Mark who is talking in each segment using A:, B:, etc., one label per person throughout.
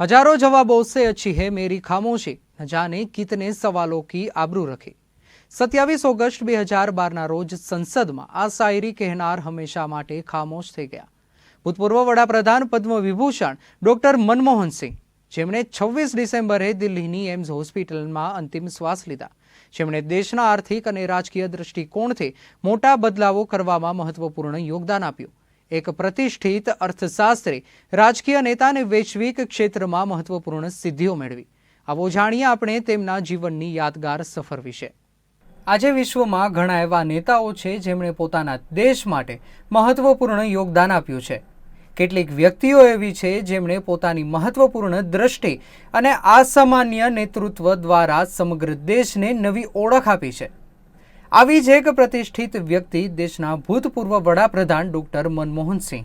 A: हजारों जवाबों से अच्छी है मेरी खामोशी न जाने कितने सवालों की આબરૂ રખી સત્યાવીસ ઓગસ્ટ બે હજાર બારના રોજ સંસદમાં આ શાયરી કહેનાર હંમેશા માટે ખામોશ થઈ ગયા ભૂતપૂર્વ વડાપ્રધાન પદ્મ વિભૂષણ ડોક્ટર મનમોહન સિંહ જેમણે છવ્વીસ ડિસેમ્બરે દિલ્હીની એમ્સ હોસ્પિટલમાં અંતિમ શ્વાસ લીધા જેમણે દેશના આર્થિક અને રાજકીય દૃષ્ટિકોણથી મોટા બદલાવો કરવામાં મહત્વપૂર્ણ યોગદાન આપ્યું એક પ્રતિષ્ઠિત અર્થશાસ્ત્રી રાજકીય નેતા અને વૈશ્વિક ક્ષેત્રમાં મહત્વપૂર્ણ સિદ્ધિઓ મેળવી. આવો જાણીએ આપણે તેમના જીવનની યાદગાર સફર વિશે. આજે વિશ્વમાં ઘણા એવા નેતાઓ છે જેમણે પોતાના દેશ માટે મહત્વપૂર્ણ યોગદાન આપ્યું છે. કેટલીક વ્યક્તિઓ એવી છે જેમણે પોતાની મહત્વપૂર્ણ દ્રષ્ટિ અને અસામાન્ય નેતૃત્વ દ્વારા સમગ્ર દેશને નવી ઓળખ આપી છે. આવી જ એક પ્રતિષ્ઠિત વ્યક્તિ દેશના ભૂતપૂર્વ વડાપ્રધાન ડૉક્ટર મનમોહન સિંહ.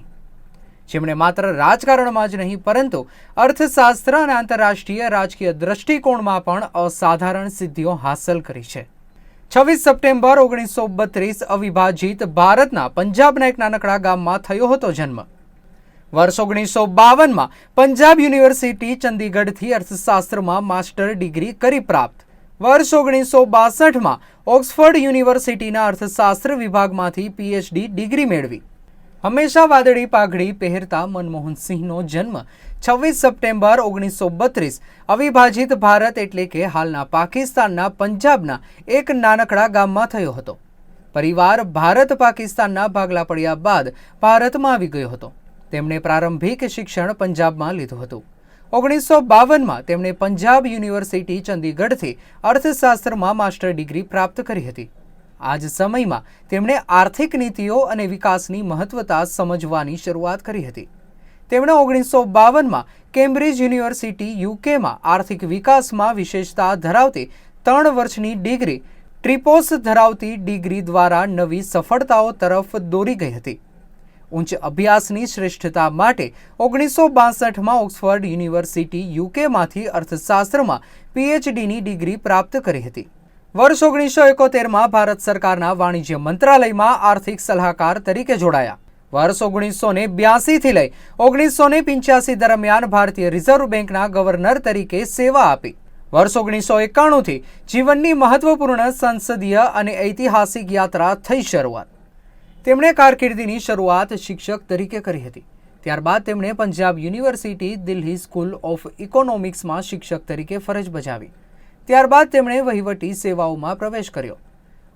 A: જેમણે માત્ર રાજકારણમાં જ નહીં, પરંતુ અર્થશાસ્ત્ર અને આંતરરાષ્ટ્રીય રાજકીય દૃષ્ટિકોણમાં પણ અસાધારણ સિદ્ધિઓ હાંસલ કરી છે. છવ્વીસ સપ્ટેમ્બર ઓગણીસો બત્રીસ અવિભાજિત ભારતના પંજાબના એક નાનકડા ગામમાં થયો હતો જન્મ. વર્ષ ઓગણીસો બાવનમાં પંજાબ યુનિવર્સિટી ચંદીગઢથી અર્થશાસ્ત્રમાં માસ્ટર ડિગ્રી કરી પ્રાપ્ત. વર્ષ ઓગણીસો બાસઠમાં ઓક્સફર્ડ યુનિવર્સિટીના અર્થશાસ્ત્ર વિભાગમાંથી પીએચડી ડિગ્રી મેળવી. હંમેશા વાદળી પાઘડી પહેરતા મનમોહન સિંહનો જન્મ છવ્વીસ સપ્ટેમ્બર ઓગણીસો બત્રીસ, અવિભાજિત ભારત એટલે કે હાલના પાકિસ્તાનના પંજાબના એક નાનકડા ગામમાં થયો હતો. પરિવાર ભારત પાકિસ્તાનના ભાગલા પડ્યા બાદ ભારતમાં આવી ગયો હતો. તેમણે પ્રારંભિક શિક્ષણ પંજાબમાં લીધું હતું. ઓગણીસો બાવનમાં તેમણે પંજાબ યુનિવર્સિટી ચંદીગઢથી અર્થશાસ્ત્રમાં માસ્ટર ડિગ્રી પ્રાપ્ત કરી હતી. આ જ સમયમાં તેમણે આર્થિક નીતિઓ અને વિકાસની મહત્વતા સમજવાની શરૂઆત કરી હતી. તેમણે ઓગણીસો બાવનમાં કેમ્બ્રિજ યુનિવર્સિટી યુકેમાં આર્થિક વિકાસમાં વિશેષતા ધરાવતી ત્રણ વર્ષની ડિગ્રી, ટ્રિપોસ ધરાવતી ડિગ્રી દ્વારા નવી સફળતાઓ તરફ દોરી ગઈ હતી. ઉચ્ચ અભ્યાસની શ્રેષ્ઠતા માટે ઓગણીસો બાસઠમાં ઓક્સફર્ડ યુનિવર્સિટી યુકેમાંથી અર્થશાસ્ત્રમાં પીએચડીની ડિગ્રી પ્રાપ્ત કરી હતી. વર્ષ ઓગણીસો એકોતેરમાં ભારત સરકારના વાણિજ્ય મંત્રાલયમાં આર્થિક સલાહકાર તરીકે જોડાયા. વર્ષ ઓગણીસો ને બ્યાસીથી લઈ ઓગણીસો ને પિંચ્યાસી દરમિયાન ભારતીય રિઝર્વ બેંકના ગવર્નર તરીકે સેવા આપી. વર્ષ ઓગણીસો એકાણુંથી જીવનની મહત્વપૂર્ણ સંસદીય અને ઐતિહાસિક યાત્રા થઈ શરૂઆત. તેમણે કારકિર્દીની શરૂઆત શિક્ષક તરીકે કરી હતી. ત્યારબાદ તેમણે Punjab university Delhi school of ઇકોનોમિક્સમાં શિક્ષક તરીકે ફરજ બજાવી. ત્યારબાદ તેમણે વહીવટી સેવાઓમાં પ્રવેશ કર્યો.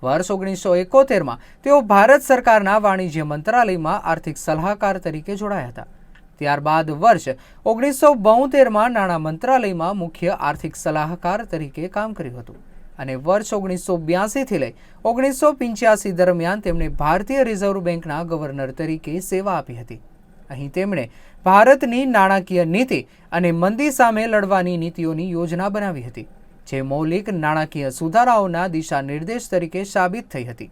A: વર્ષ ઓગણીસો એકોતેરમાં તેઓ ભારત સરકારના વાણિજ્ય મંત્રાલયમાં આર્થિક સલાહકાર તરીકે જોડાયા હતા. ત્યારબાદ વર્ષ ઓગણીસો બોતેરમાં નાણાં મંત્રાલયમાં મુખ્ય આર્થિક સલાહકાર તરીકે કામ કર્યું હતું. અને વર્ષ ઓગણીસો બ્યાસીથી લઈ ઓગણીસો પંચ્યાસી દરમિયાન તેમણે ભારતીય રિઝર્વ બેંકના ગવર્નર તરીકે સેવા આપી હતી. અહીં તેમણે ભારતની નાણાકીય નીતિ અને મંદી સામે લડવાની નીતિઓની યોજના બનાવી હતી, જે મૌલિક નાણાકીય સુધારાઓના દિશા નિર્દેશ તરીકે સાબિત થઈ હતી.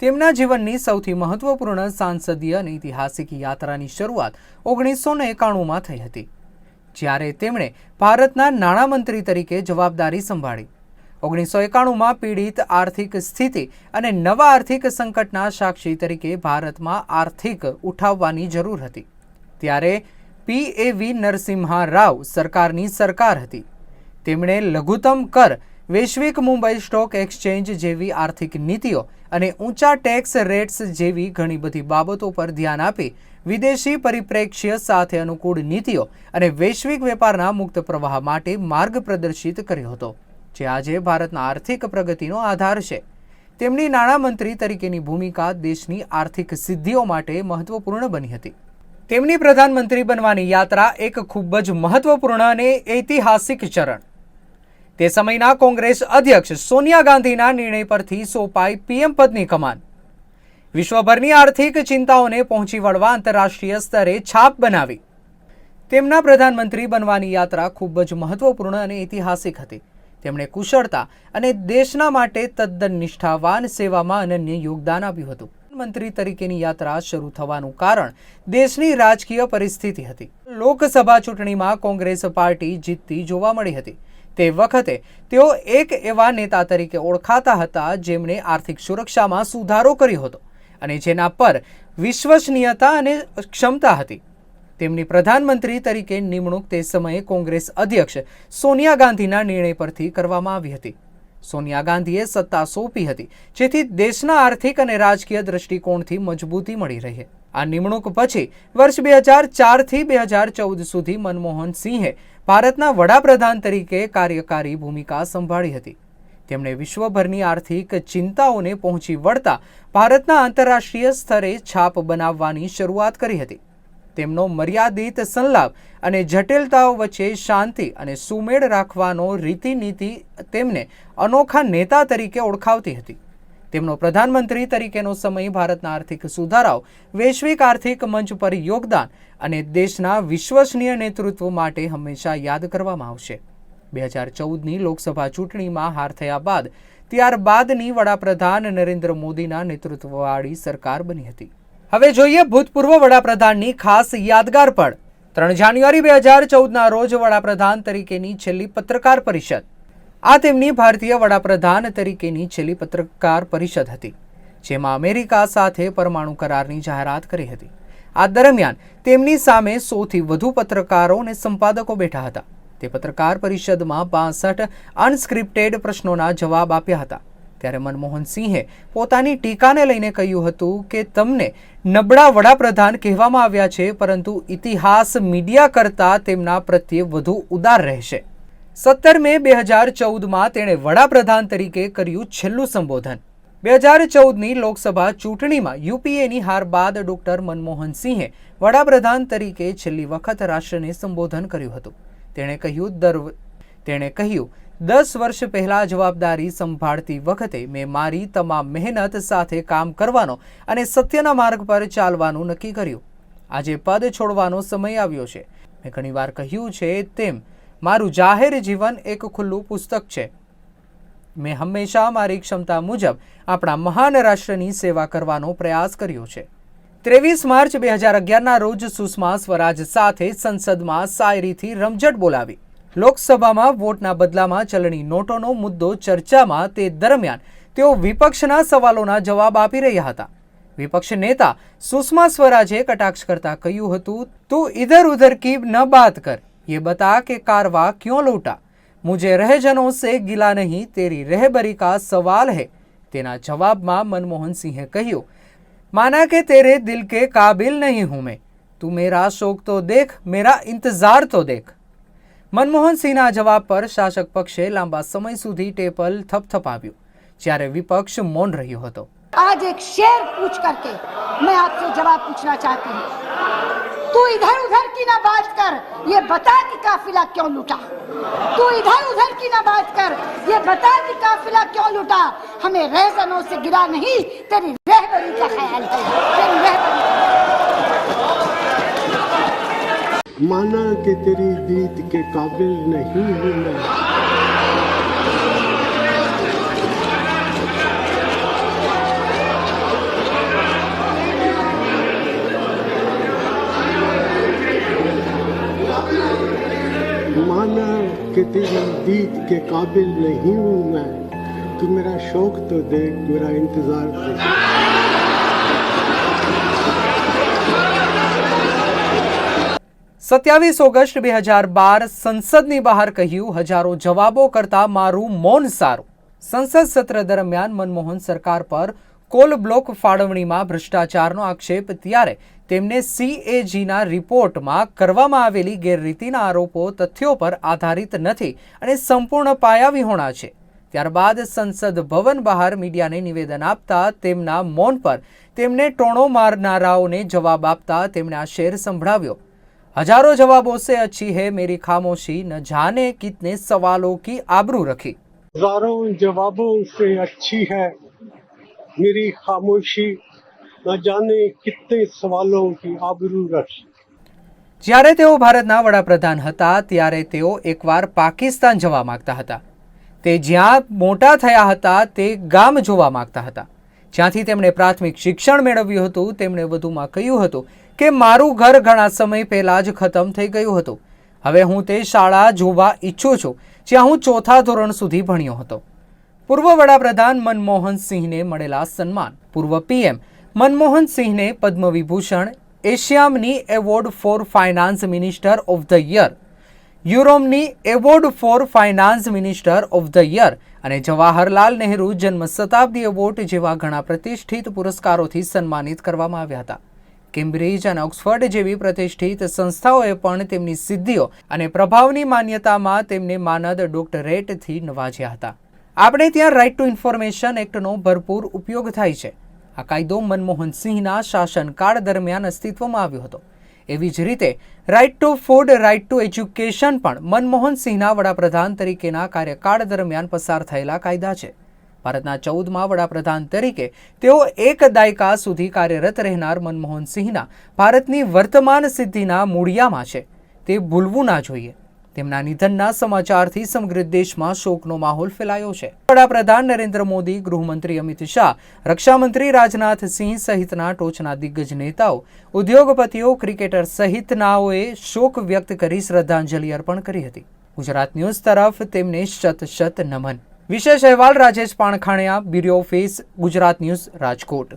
A: તેમના જીવનની સૌથી મહત્વપૂર્ણ સાંસદીય અને ઐતિહાસિક યાત્રાની શરૂઆત ઓગણીસો ને એકાણુંમાં થઈ હતી, જ્યારે તેમણે ભારતના નાણામંત્રી તરીકે જવાબદારી સંભાળી. ઓગણીસો એકાણુંમાં પીડિત આર્થિક સ્થિતિ અને નવા આર્થિક સંકટના સાક્ષી તરીકે ભારતમાં આર્થિક ઉઠાવવાની જરૂર હતી. ત્યારે પી એ વી નરસિમ્હા રાવ સરકારની સરકાર હતી. તેમણે લઘુત્તમ કર, વૈશ્વિક મુંબઈ સ્ટોક એક્સચેન્જ જેવી આર્થિક નીતિઓ અને ઊંચા ટેક્સ રેટ્સ જેવી ઘણી બધી બાબતો પર ધ્યાન આપી વિદેશી પરિપ્રેક્ષ્ય સાથે અનુકૂળ નીતિઓ અને વૈશ્વિક વેપારના મુક્ત પ્રવાહ માટે માર્ગ પ્રદર્શિત કર્યો હતો. જે આજે ભારતના આર્થિક પ્રગતિનો આધાર છે. તેમની નાણામંત્રી તરીકેની ભૂમિકા દેશની આર્થિક સિદ્ધિઓ માટે મહત્વપૂર્ણ બની હતી. તેમની પ્રધાનમંત્રી બનવાની યાત્રા એક ખૂબ જ મહત્વપૂર્ણ અને ઐતિહાસિક ચરણ. તે સમયના કોંગ્રેસ અધ્યક્ષ સોનિયા ગાંધીના નિર્ણય પરથી સોંપાઈ પીએમ પદની કમાન. વિશ્વભરની આર્થિક ચિંતાઓને પહોંચી વળવા આંતરરાષ્ટ્રીય સ્તરે છાપ બનાવી. તેમના પ્રધાનમંત્રી બનવાની યાત્રા ખૂબ જ મહત્વપૂર્ણ અને ઐતિહાસિક હતી. તેમણે કુશળતા અને દેશના માટે તદ્દન નિષ્ઠાવાન સેવામાં અનન્ય યોગદાન આપ્યું હતું. મંત્રી તરીકેની યાત્રા શરૂ થવાનું કારણ દેશની રાજકીય પરિસ્થિતિ હતી. લોકસભા ચૂંટણીમાં કોંગ્રેસ પાર્ટી જીતતી જોવા મળી હતી. તે વખતે તેઓ એક એવા નેતા તરીકે ઓળખાતા હતા જેમણે આર્થિક સુરક્ષામાં સુધારો કર્યો હતો અને જેના પર વિશ્વસનીયતા અને ક્ષમતા હતી. તેમની પ્રધાનમંત્રી તરીકે નિમણૂક તે સમયે કોંગ્રેસ અધ્યક્ષ સોનિયા ગાંધીના નિર્ણય પરથી કરવામાં આવી હતી. સોનિયા ગાંધીએ સત્તા સોંપી હતી, જેથી દેશના આર્થિક અને રાજકીય દૃષ્ટિકોણથી મજબૂતી મળી રહે. આ નિમણૂક પછી વર્ષ બે હજાર ચારથી બે હજાર ચૌદ સુધી મનમોહન સિંહે ભારતના વડાપ્રધાન તરીકે કાર્યકારી ભૂમિકા સંભાળી હતી. તેમણે વિશ્વભરની આર્થિક ચિંતાઓને પહોંચી વળતા ભારતના આંતરરાષ્ટ્રીય સ્તરે છાપ બનાવવાની શરૂઆત કરી હતી. તેમનો મર્યાદિત સંલાપ અને જટિલતાઓ વચ્ચે શાંતિ અને સુમેળ રાખવાનો રીતિનીતિ તેમને અનોખા નેતા તરીકે ઓળખાવતી હતી. તેમનો પ્રધાનમંત્રી તરીકેનો સમય ભારતના આર્થિક સુધારાઓ, વૈશ્વિક આર્થિક મંચ પર યોગદાન અને દેશના વિશ્વસનીય નેતૃત્વ માટે હંમેશા યાદ કરવામાં આવશે. બે હજાર ચૌદની લોકસભા ચૂંટણીમાં હાર થયા બાદ, ત્યારબાદની વડાપ્રધાન નરેન્દ્ર મોદીના નેતૃત્વવાળી સરકાર બની હતી. હવે જોઈએ ભૂતપૂર્વ વડાપ્રધાનની ખાસ યાદગાર પળ ત્રણ જાન્યુઆરી બે હજાર ચૌદના રોજ વડાપ્રધાન તરીકેની છેલ્લી પત્રકાર પરિષદ. આ તેમની ભારતીય વડાપ્રધાન તરીકેની છેલ્લી પત્રકાર પરિષદ હતી, જેમાં અમેરિકા સાથે પરમાણુ કરારની જાહેરાત કરી હતી. આ દરમિયાન તેમની સામે સૌથી વધુ પત્રકારો અને સંપાદકો બેઠા હતા. તે પત્રકાર પરિષદમાં બાસઠ અનસ્ક્રિપ્ટેડ પ્રશ્નોના જવાબ આપ્યા હતા. ત્યારે મનમોહન સિંહે પોતાની ટીકાને લઈને કહ્યું હતું કે તમને નબળા વડાપ્રધાન કહેવામાં આવ્યા છે, પરંતુ ઇતિહાસ મીડિયા કરતાં તેમના પ્રત્યે વધુ ઉદાર રહેશે. સત્તર મે બે હજાર ચૌદમાં તેણે વડાપ્રધાન તરીકે કર્યું છેલ્લું સંબોધન. બે હજાર ચૌદની લોકસભા ચૂંટણીમાં યુપીએની હાર બાદ ડોક્ટર મનમોહન સિંહે વડાપ્રધાન તરીકે છેલ્લી વખત રાષ્ટ્રને સંબોધન કર્યું હતું. તેણે કહ્યું, દર તેણે કહ્યું, દસ વર્ષ પહેલા જવાબદારી સંભાળતી વખતે મેં મારી તમામ મહેનત સાથે કામ કરવાનો અને સત્યના માર્ગ પર ચાલવાનું નક્કી કર્યું. આજે પદ છોડવાનો સમય આવ્યો છે. મેં ઘણીવાર કહ્યું છે તેમ, મારું જાહેર જીવન એક ખુલ્લું પુસ્તક છે. મેં હંમેશા મારી ક્ષમતા મુજબ આપણા મહાન રાષ્ટ્રની સેવા કરવાનો પ્રયાસ કર્યો છે. ત્રેવીસ માર્ચ બે હજાર અગિયારના રોજ સુષ્મા સ્વરાજ સાથે સંસદમાં શાયરીથી રમઝટ બોલાવી. લોકસભામાં વોટના બદલામાં ચલણી નોટોનો મુદ્દો ચર્ચામાં તે દરમિયાન તેઓ વિપક્ષના સવાલોના જવાબ આપી રહ્યા હતા વિપક્ષ નેતા સુષ્મા સ્વરાજે કટાક્ષ કરતા કહ્યું હતું તું ઇધર ઉધર કી ન બાત કર ये बता કે कारवा क्यों लूटा मुझे रहजनों से गिला नहीं तेरी रहबरी का सवाल है તેના જવાબમાં મનમોહન સિંહે કહ્યું माना कि तेरे दिल के काबिल नहीं हूं मैं तू मेरा शौक तो देख मेरा इंतजार तो देख મનમોહન સિંહના જવાબ પર શાસક પક્ષે લાંબા સમય સુધી ટેપલ થપથપાવ્યું જ્યારે વિપક્ષ મૌન રહ્યો હતો
B: आज एक शेर पूछ करके मैं आपसे जवाब पूछना चाहती हूँ तू इधर उधर की ना बात कर ये बता कि काफिला क्यों लूटा तू इधर उधर की ना बात कर ये बता कि काफिला क्यों लूटा हमें रहजनों से गिरा नहीं तेरी रहबरी का ख्याल है
C: माना कि तेरी दीद के काबिल नहीं हूँ मैं। माना कि तेरी दीद के काबिल नहीं हूँ मैं। तू मेरा शौक तो देख, मेरा इंतज़ार देख।
A: સત્યાવીસ ઓગસ્ટ બે હજાર બાર સંસદની બહાર કહ્યું, હજારો જવાબો કરતા મારું મૌન સારું. સંસદ સત્ર દરમિયાન મનમોહન સરકાર પર કોલ બ્લોક ફાળવણીમાં ભ્રષ્ટાચારનો આક્ષેપ, ત્યારે તેમને સીએજીના રિપોર્ટમાં કરવામાં આવેલી ગેરરીતિના આરોપો, તથ્યો પર આધારિત નથી અને સંપૂર્ણ પાયાવિહોણા છે. ત્યારબાદ સંસદ ભવન બહાર મીડિયાને નિવેદન આપતા તેમના મૌન પર તેમને ટોણો મારનારાઓને જવાબ આપતા તેમણે આ શેર સંભળાવ્યો. हजारों जवाबों से अच्छी है मेरी खामोशी न जाने कितने सवालों की आबरू रखी
C: हजारों जवाबों से अच्छी है मेरी खामोशी न जाने कितने सवालों की आबरू रखी
A: જ્યારે તેઓ ભારતના વડાપ્રધાન હતા ત્યારે તેઓ એકવાર પાકિસ્તાન જવા માંગતા હતા તે જ્યાં મોટા થયા હતા તે ગામ જોવા માંગતા હતા જ્યાંથી તેમણે પ્રાથમિક શિક્ષણ મેળવ્યું હતું તેમણે વધુમાં કહ્યું હતું કે મારું ઘર ઘણા સમય પહેલા જ ખતમ થઈ ગયું હતું. હવે હું તે શાળા જોવા ઈચ્છું છું, જ્યાં હું ચોથા ધોરણ સુધી ભણ્યો હતો. પૂર્વ વડાપ્રધાન મનમોહન સિંહને મળેલા સન્માન. પૂર્વ પીએમ મનમોહન સિંહને Padmavibhushan, Asiamoney award for finance minister of the year, Euromoney award for finance minister of the year અને જવાહરલાલ નહેરુ જન્મ શતાબ્દી એવોર્ડ જેવા ઘણા પ્રતિષ્ઠિત પુરસ્કારોથી સન્માનિત કરવામાં આવ્યા હતા. કેમ્બ્રિજ અને ઓક્સફર્ડ જેવી પ્રતિષ્ઠિત સંસ્થાઓએ પણ તેમની સિદ્ધિઓ અને પ્રભાવની માન્યતામાં તેમને માનદ ડોક્ટરેટથી નવાજ્યા હતા. આપણે ત્યાં રાઇટ ટુ ઇન્ફોર્મેશન એક્ટનો ભરપૂર ઉપયોગ થાય છે. આ કાયદો મનમોહન સિંહના શાસનકાળ દરમિયાન અસ્તિત્વમાં આવ્યો હતો. એવી જ રીતે right to food right to education પણ મનમોહન સિંહના વડાપ્રધાન તરીકેના કાર્યકાળ દરમિયાન પસાર થયેલા કાયદા છે. ભારતના ચૌદમાં વડાપ્રધાન તરીકે તેઓ એક દાયકા સુધી કાર્યરત રહેનાર મનમોહન ભારતની વર્તમાન સિદ્ધિના મૂળિયામાં છે. તે ભૂલવું ના જોઈએ. તેમના નિધનના સમાચારથી સમગ્ર દેશમાં શોકનો માહોલ ફેલાયો છે. વડાપ્રધાન નરેન્દ્ર મોદી, ગૃહમંત્રી અમિત શાહ, રક્ષામંત્રી રાજનાથ સિંહ સહિતના ટોચના દિગ્ગજ નેતાઓ, ઉદ્યોગપતિઓ, ક્રિકેટર સહિતનાઓએ શોક વ્યક્ત કરી શ્રદ્ધાંજલિ અર્પણ કરી હતી. ગુજરાત ન્યૂઝ તરફ તેમને શત શત નમન. વિશેષ અહેવાલ Rajesh Pankhaniya bureau office Gujarat news Rajkot.